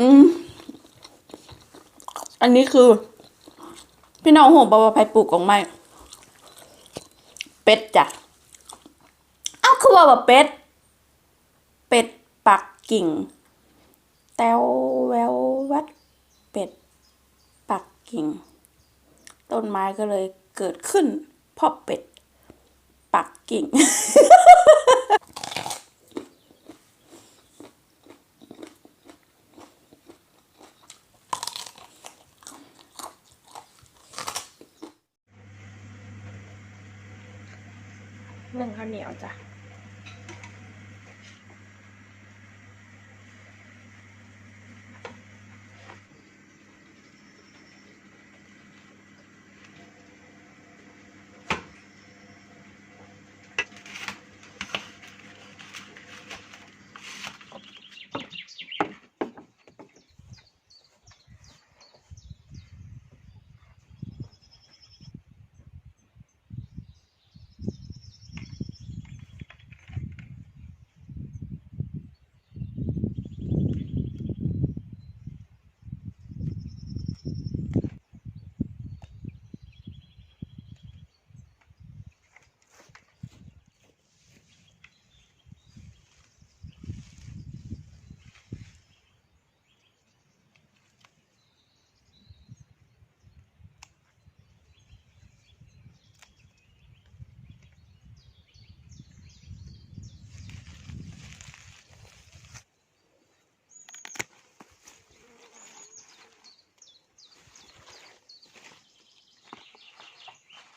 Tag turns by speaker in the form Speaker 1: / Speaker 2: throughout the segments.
Speaker 1: อืม อันนี้คือ พี่น้องโหบว่าไผ่ปลูกของไม้เป็ดจ้ะ เอ้าคือว่าว่าเป็ด เป็ดปักกิ่ง แต้วแวววัด เป็ด ปักกิ่ง ต้นไม้ก็เลยเกิดขึ้นเพราะเป็ด ปักกิ่ง หนึ่งข้าวเหนียวจ้ะ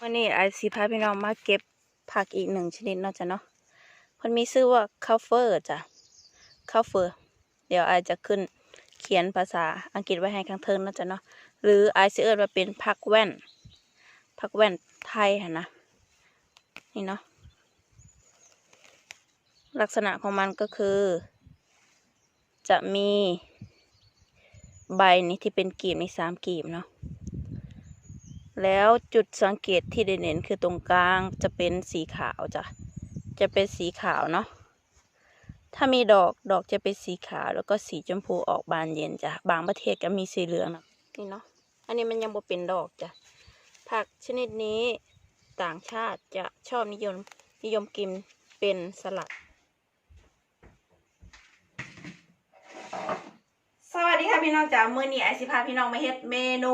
Speaker 1: วันนี้ไอซีพาพี่น้องมาเก็บผักอีกหนึ่งชนิดเนาะจ้ะเนาะมันมีชื่อว่าคาเฟอร์จ้ะคาเฟอร์ เดี๋ยวไอจะขึ้นเขียนภาษาอังกฤษไว้ให้ข้างเทิงเนาะจ้ะเนาะ หรือไอซีเอิร์ว่าเป็นผักแว่น ผักแว่นไทยค่ะนะ นี่เนาะ ลักษณะของมันก็คือ จะมีใบนี้ที่เป็นกีบในสามกีบเนาะ แล้วจุดสังเกตที่เด่นๆคือตรงกลางจะเป็นสีขาวจ้ะ จะเป็นสีขาวเนาะ ถ้ามีดอกดอกจะเป็นสีขาวแล้วก็สีชมพูออกบานเย็นจ้ะ บางประเทศก็มีสีเหลืองนะนี่เนาะ อันนี้มันยังบ่เป็นดอกจ้ะ ผักชนิดนี้ต่างชาติจะชอบนิยมนิยมกินเป็นสลัด สวัสดีค่ะพี่น้องจ๋ามื้อนี้ไอซิพาพี่น้องมาเฮ็ดเมนู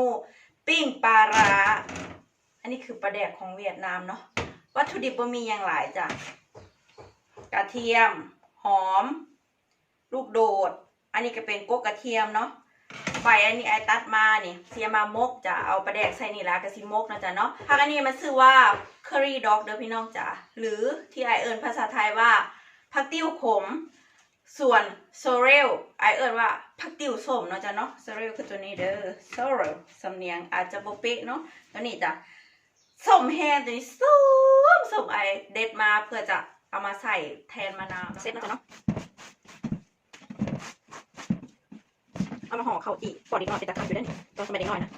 Speaker 1: ปิ้งปลาร้า อันนี้คือปลาแดกของเวียดนามเนาะ วัตถุดิบบ่มีอย่างหลายจ้ะ กระเทียม หอม ลูกโดด อันนี้ก็เป็นกกกระเทียมเนาะใบอันนี้ไอตัดมาเนี่ยเสียมามกจะเอาปลาแดกใส่นี่ละกะสิมกนะจ๊ะเนาะผักอันนี้มันชื่อว่า curry dog เด้อพี่น้องจ๋าหรือที่ไอเอิญภาษาไทยว่าผักติ้วขม ส่วนโซเรลไอเอิญว่า ผักติ้วส้มเนาะจ๊ะเนาะโซเรลคือตัวนี้เด้อโซเรลสำเนียงอาจจะโบเป๊ะเนาะตัวนี้จ้ะส้มแห้งตัวนี้ส้มส้มไอเด็ดมาเพื่อจะเอามาใส่แทนมะนาวเสร็จแล้วจ้ะเนาะเอามาห่อข้าวจี่ก่อนอีกหน่อยเป็นตะกันอยู่ได้นี่ตอนสมัยเด็กน้อยนะ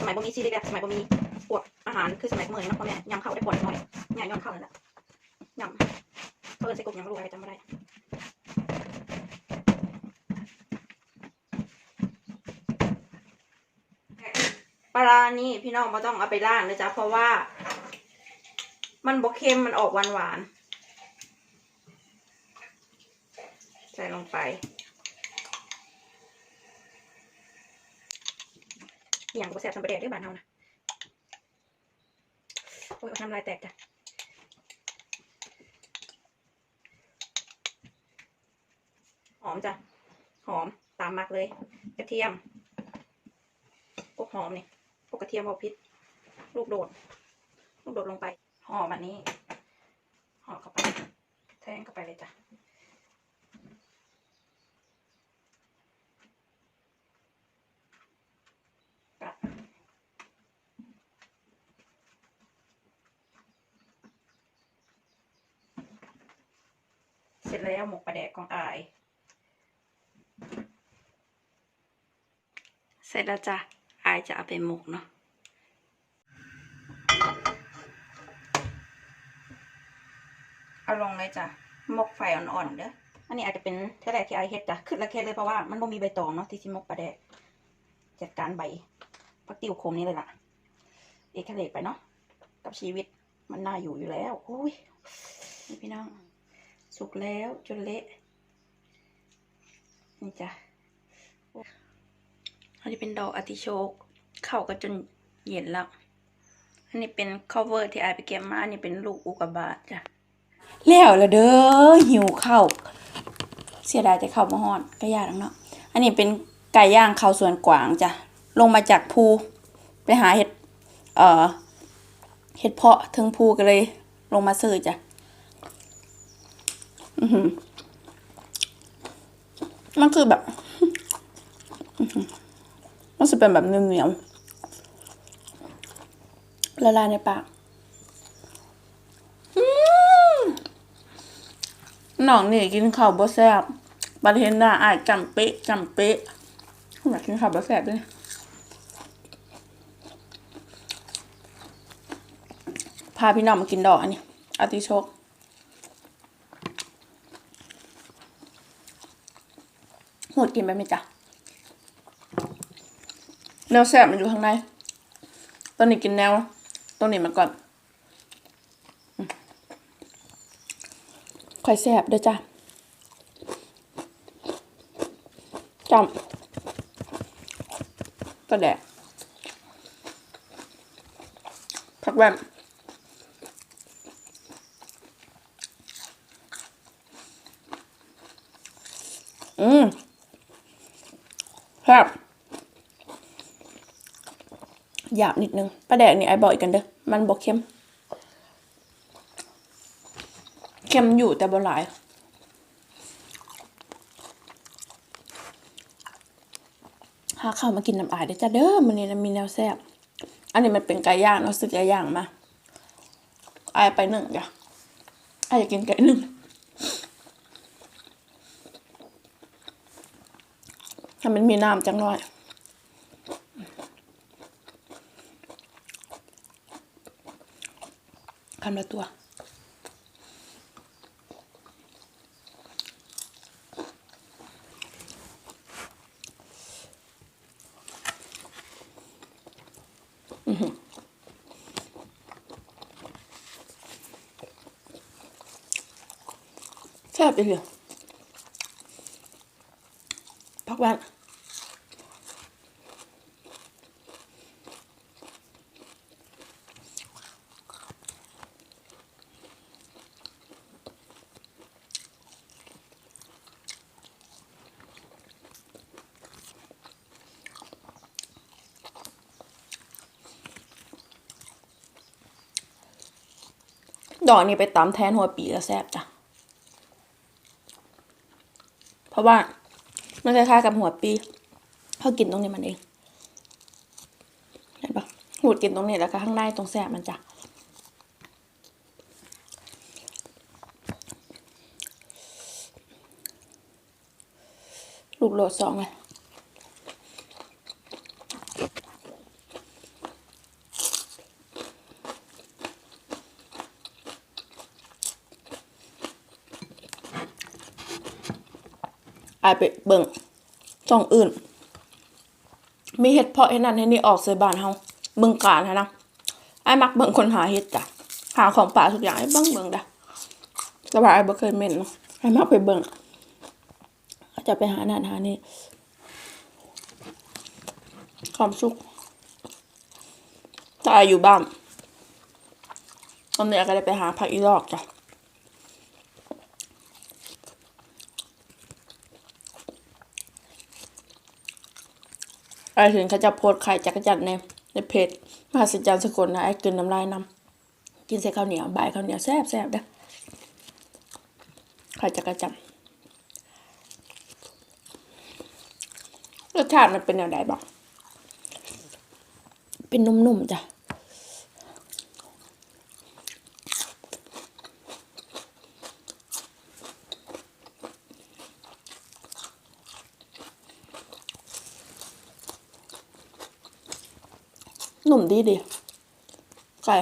Speaker 1: สมัยบ่มีซีรีส์แบบสมัยบ่มีพวกอาหารคือสมัยเมื่อนี้เนาะพ่อแม่ยำข้าวได้ก่อนอีกหน่อยยำยำข้าวนั่นแหละยำเขาเอินใส่กบยำรู้อะไรจำไม่ได้ ปลานี่พี่น้องไม่ต้องเอาไปล้างนะจ๊ะเพราะว่า มันบกเค็มมันออกหวานหวานใส่ลงไปอย่างบ่แซ่บทำประเด็ดด้วยบ้านเฮานะโอ้ยน้ำลายแตกจ้ะหอมจ้ะ หอมตามมักเลย กระเทียมพวกหอมนี่ กระเทียมพวกพริกลูกโดด ลูกโดดลงไปห่อแบบนี้ห่อเข้าไป แทงเข้าไปเลยจ้ะเสร็จแล้วหมกปลาแดกของอาย เสร็จแล้วจ้ะ อายจะเอาไปหมกเนาะเอาลงเลยจ้ะหมกไฟอ่อนๆเด้ออันนี้อาจจะเป็นเท่าไรที่ไอเฮ็ดจ้ะขึ้นละเคสเลยเพราะว่ามันบ่มีใบตองเนาะที่สิมกปลาแดกจัดการใบพักติวโคมนี้เลยล่ะ เอกเลกไปเนาะกับชีวิตมันน่าอยู่อยู่แล้วอุ้ยนี่พี่น้อง สุกแล้วจนเละ นี่จ้ะ อันนี้เป็นดอกอติโชกเข้าก็จนเย็นแล้ว อันนี้เป็น cover ที่ไอายไปเก็บมา อันนี้เป็นลูกอุกาบาตจ้ะ แล้วละเด้อหิวข้าวเสียดายแต่ข้าวมาฮอดก็ยากแล้วเนาะ อันนี้เป็นไก่ย่างข้าวสวนกวางจ้ะ ลงมาจากภูไปหาเห็ด เอ่อ เห็ดเพาะถึงภูกันเลย ลงมาซื้อจ้ะ อือหือมันคือแบบ อือหือ มันจะเป็นแบบเหนียวๆละลายในปากน้องนี่กินข้าวบ่แซ่บบัดเห็นหน้าอายจำเป๊ะจำเป๊ะอยากกินข้าวบ่แซ่บด้วยพาพี่น้องมากินดอกอันนี้อติโชกหมดกินไปไหมจ๊ะ แนวแซ่บมันอยู่ข้างใน ตอนนี้กินแนวตรงนี้มาก่อนค่อยแซ่บด้อจ้ะจำกระแดกผักแวมอืมแซ่บ หยาบนิดนึงปลาแดกนี่ไอ้บอกอีกกันเด้อมันบอกเค็มเค็มอยู่แต่บ่หลายหาข้าวมากินน้ำอายเด้จ้าเด้อมันนี้นมีแนวแซ่บอันนี้มันเป็นไก่ย่างเนาะซื้อไก่ย่างมาอายไปหนึ่งจ้ะอายอยากกินไก่หนึ่งถ้ามันมีน้ำจังหน่อย คำละตัวแซ่บไปเลยพักแว่น ดอกนี้ไปตำแทนหัวปีแล้วแซ่บจ้ะ เพราะว่ามันคล้ายๆกับหัวปีเขากินตรงนี้มันเอง เห็นปะหูดกินตรงนี้แล้วก็ข้างในตรงแสบมันจ้ะลูกโหลดสองเลย อายไปเบิ่งช่องอื่น มีเห็ดเพาะเห็ดนั่นเห็ดนี่ออกเสยบ้านเฮาเบิ่งการฮะนะไอ้มักเบิ่งคนหาเห็ดจ้ะหาของป่าทุกอย่างไอ้เบิ่งเบิ่งจ้ะแต่ว่าไอ้บ่เคยเม่นเนาะไอ้มักไปเบิ่งก็จะไปหานั่นหานี่ความสุขตายอยู่บ้านตอนนี้ก็ได้ไปหาผักอีลอกจ้ะ ไอ้ถึงเขาจะโพสขายจักรจันในในเพจมหาสิจรรย์สกลนะไอ้กินน้ำลายนำกินใส่ข้าวเหนียวบ่ายข้าวเหนียวแซ่บแซ่บเด้อขายจักรจันทร์รสชาติมันเป็นอย่างไรบ้างเป็นนุ่มๆจ้ะ ดีดีไก่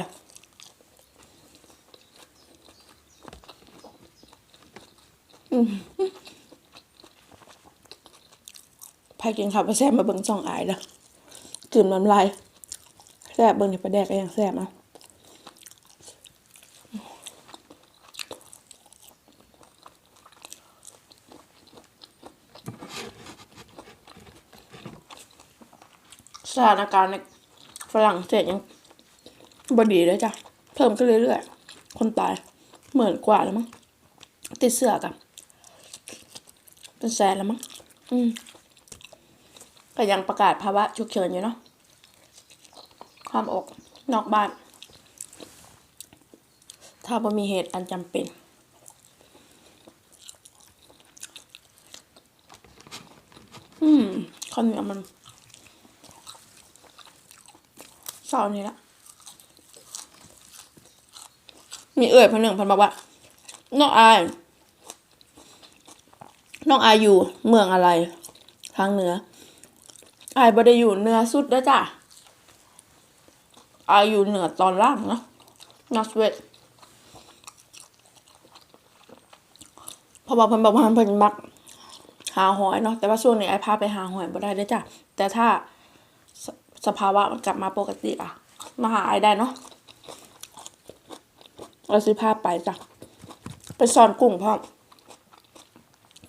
Speaker 1: พายกินข้าวแซ่บมาเบิ่งช่องอายนะจืดน้ำลายแซ่บเบิ่งที่ประแดกก็ยังแซ่บอะสถานการณ์ ฝรั่งเศสยังบดีเลยจ้ะ เพิ่มขึ้นเรื่อยๆ คนตายหมื่นกว่าแล้วมั้ง ติดเสื้อกันเป็นแสนแล้วมั้ง อืม ก็ยังประกาศภาวะฉุกเฉินอยู่เนาะ ความออกนอกบ้าน ถ้าบ่มีเหตุอันจำเป็นอืมข้าวเหนียวมัน เศร้านี้ละมีเอ่ยคนหนึ่งพันบอกว่าน้องอายน้องอายอยู่เมืองอะไรทางเหนืออายบ่ได้อยู่เหนือสุดเด้อจ้ะอายอยู่เหนือตอนล่างนะนอสเวสเพราะว่าเพิ่นบอกว่าเพิ่นมักหาหอยเนาะแต่ว่าช่วงนี้ไอ้พาไปหาหอยบ่ได้เด้จ้ะแต่ถ้า สภาวะมันกลับมาปกติอะ มาหาไอ้ได้เนาะเราซื้อผ้าไปจ้ะไปซ่อนกุ้งพ่อ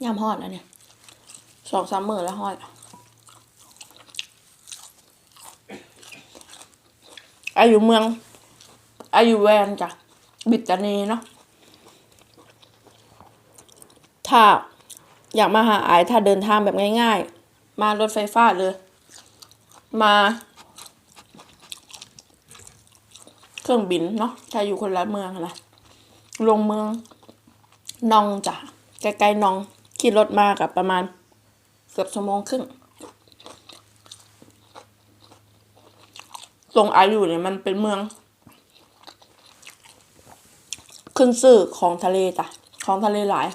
Speaker 1: ยามฮอดนะเนี่ยสองสามหมือแล้วฮอดอายุเมือง อายุแวนจ้ะบิตตานีเนาะถ้าอยากมาหาไอถ้าเดินทางแบบง่าย ๆ มารถไฟฟ้าเลย มาเครื่องบินเนาะถ้าอยู่คนละเมืองนะลงเมืองนองจ้ะใกล้ๆนองขี่รถมากับประมาณเกือบชั่วโมงครึ่งตรงอายุเนี่ยมันเป็นเมือง ขึ้นสื่อของทะเลจ้ะของทะเลหลาย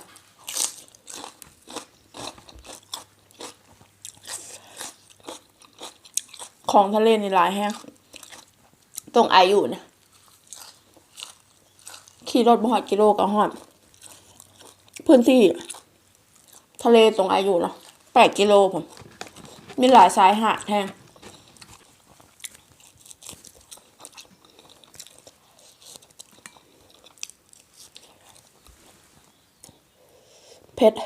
Speaker 1: ของทะเลนี่ลายแห้งตรงอายุเนี่ยขี่รถบ่หอดกิโลก็หอดพื้นที่ ทะเลตรงอายุเนาะแปดกิโลผมมีหลายสายหาดแทงเพชร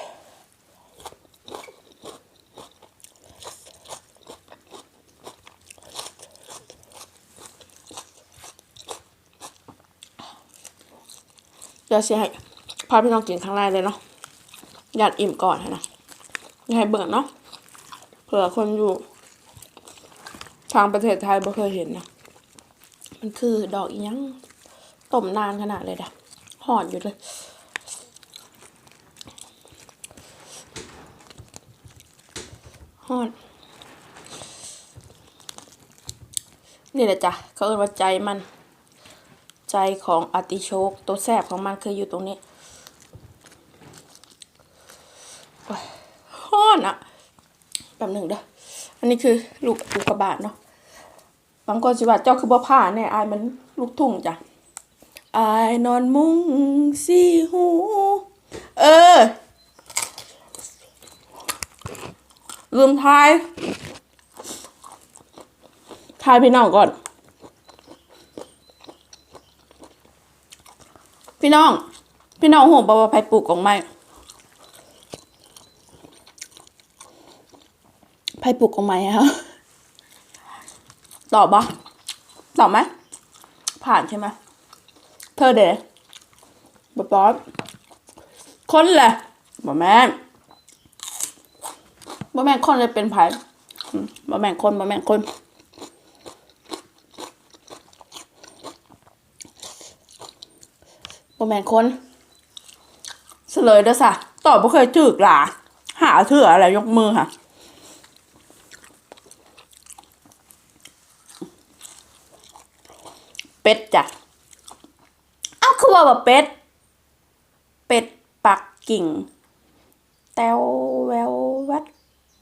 Speaker 1: จะเดี๋ยให้พาพี่น้องกินครั้งแรกเลยเนาะอยากอิ่มก่อนนะอยากให้เบิ่งเนาะเผื่อคนอยู่ ทางประเทศไทยบ่เคยเห็นนะมันคือดอกอีหยังต้มนานขนาดเลยดะหอดอยู่เลยหอดนี่แหละจ้ะเขาเรียกว่าใจมัน ใจของอติโชกตัวแสบของมันคืออยู่ตรงนี้โอ้อนอะแป๊บหนึ่งเด้ออันนี้คือลูกอุกกาบาตเนาะบางคนสิว่าเจ้าคือบ่ผ้าเนี่ยอายมันลูกทุ่งจ้ะอายนอนมุ้งสีหู เออ ลืมทายทายพี่น้องก่อน พี่น้อง พี่น้องหบอกว่าไปปลูกของไม้ไผ่ปลูกของไม้ครับตอบปะตอบไหมผ่านใช่ไหมเธอเด๋บป๊อปคนแหละบ่แม่บ่แม่คนเลยเป็นไผ่บ่แม่คนบ่แม่นคน บ่แม่นคนเฉลยเด้อสะตอบบ่เคยถูกหล่ะหาเถื่ออะไรยกมือค่ะเป็ดจ้ะเอ้าคือว่าแบบเป็ด เป็ดปักกิ่ง แต้วแวววัด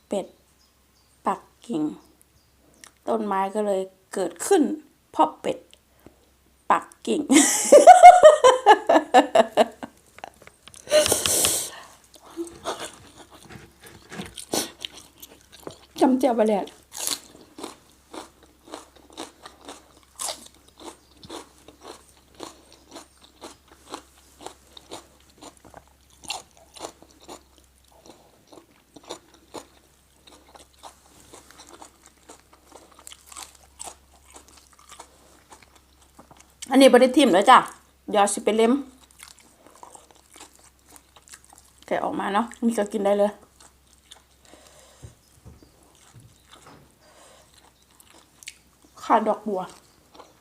Speaker 1: เป็ด ปักกิ่ง ต้นไม้ก็เลยเกิดขึ้นเพราะเป็ด ปักกิ่ง จำเจียวไปแดดอันนี้บริทิมแล้วจ้ะ ยวสิไปเล็มแกะออกมาเนาะนี่ก็กินได้เลย ขาดดอกบัว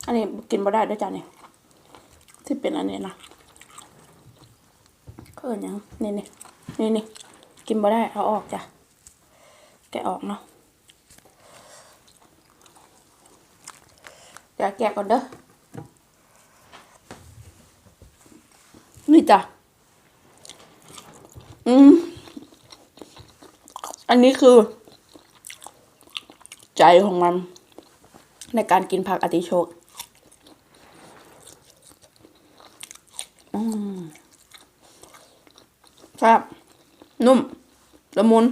Speaker 1: อันนี้กินบ่ได้ด้วยจ้ะเนี่ยที่เป็นอันนี้นะก็เอินหยังนี่นี่นี่นี่กินบ่ได้เอาออกจ้ะแกะออกเนาะเดี๋ยวแกะก่อนเด้อ นี่จ้ะ อืม อันนี้คือ ใจของมัน ในการกินผักอติโชคอืมแซ่บนุ่มละมุน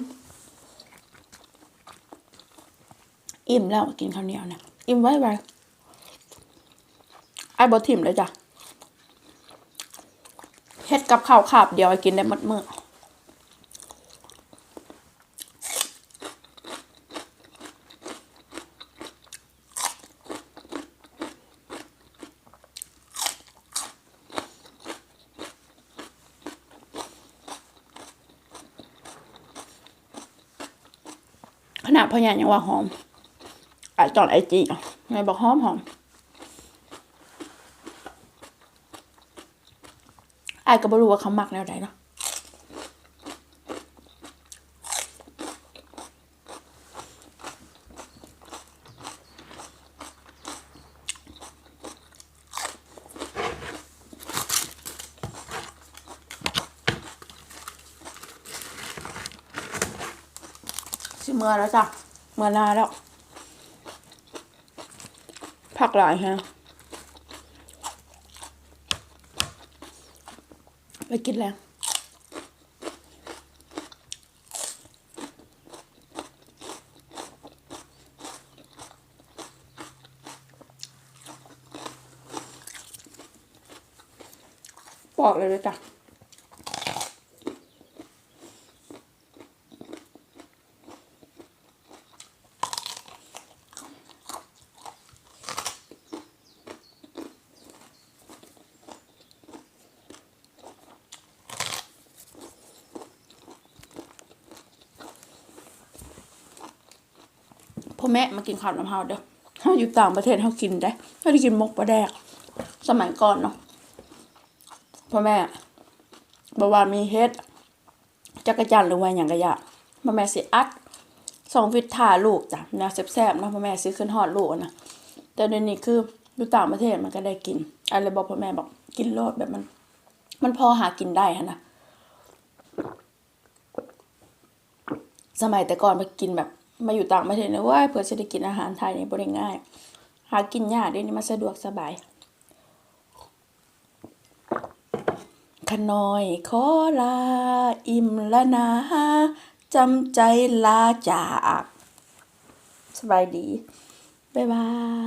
Speaker 1: อิ่มแล้วกินข้าวเหนียวเนี่ยอิ่มไว้ไว้ไอ้บอทิมเลยจ้ะ เฮ็ดกับข้าวขาบเดียวไอ้กินได้หมดมือขนาดพ่อใหญ่ยังว่าหอมไอตอนไอจีอะไงบอกหอมหอม ไอก็บ่รู้ว่าเขาหมักแนวใดเนาะสิเมื่อแล้วจ้ะเมื่อนาแล้วผักหลายฮะ ไปกินแล้วบอกเลยเลยจ้ะ แม่มากินข้าวน้ำเฮาเด้อเฮาอยู่ต่างประเทศเฮากินได้เฮาได้กินมกปลาแดก สมัยก่อนเนาะพ่อแม่บอกว่ามีเฮ็ดจักรจันหรือว่าหยังก็อยากพ่อแม่สิอัดสองวิตท่าลูกจ้ะแนวแซ่บๆนะพ่อแม่ซื้อขึ้นฮอดลูกนะแต่เดี๋ยวนี้คืออยู่ต่างประเทศมันก็ได้กินอะไรบอกพ่อแม่บอกกินโลดแบบมัน มันพอหากินได้ฮะนะสมัยแต่ก่อนมากินแบบ มาอยู่ต่างประเทศนะว่าเพื่อเศรษฐกิจอาหารไทยนี่บ่ได้ง่าย หากินยากเดี๋ยนี้มันสะดวกสบายขน้อยขอลา อิ่มละนะจำใจลาจาก สบายดี บ๊ายบาย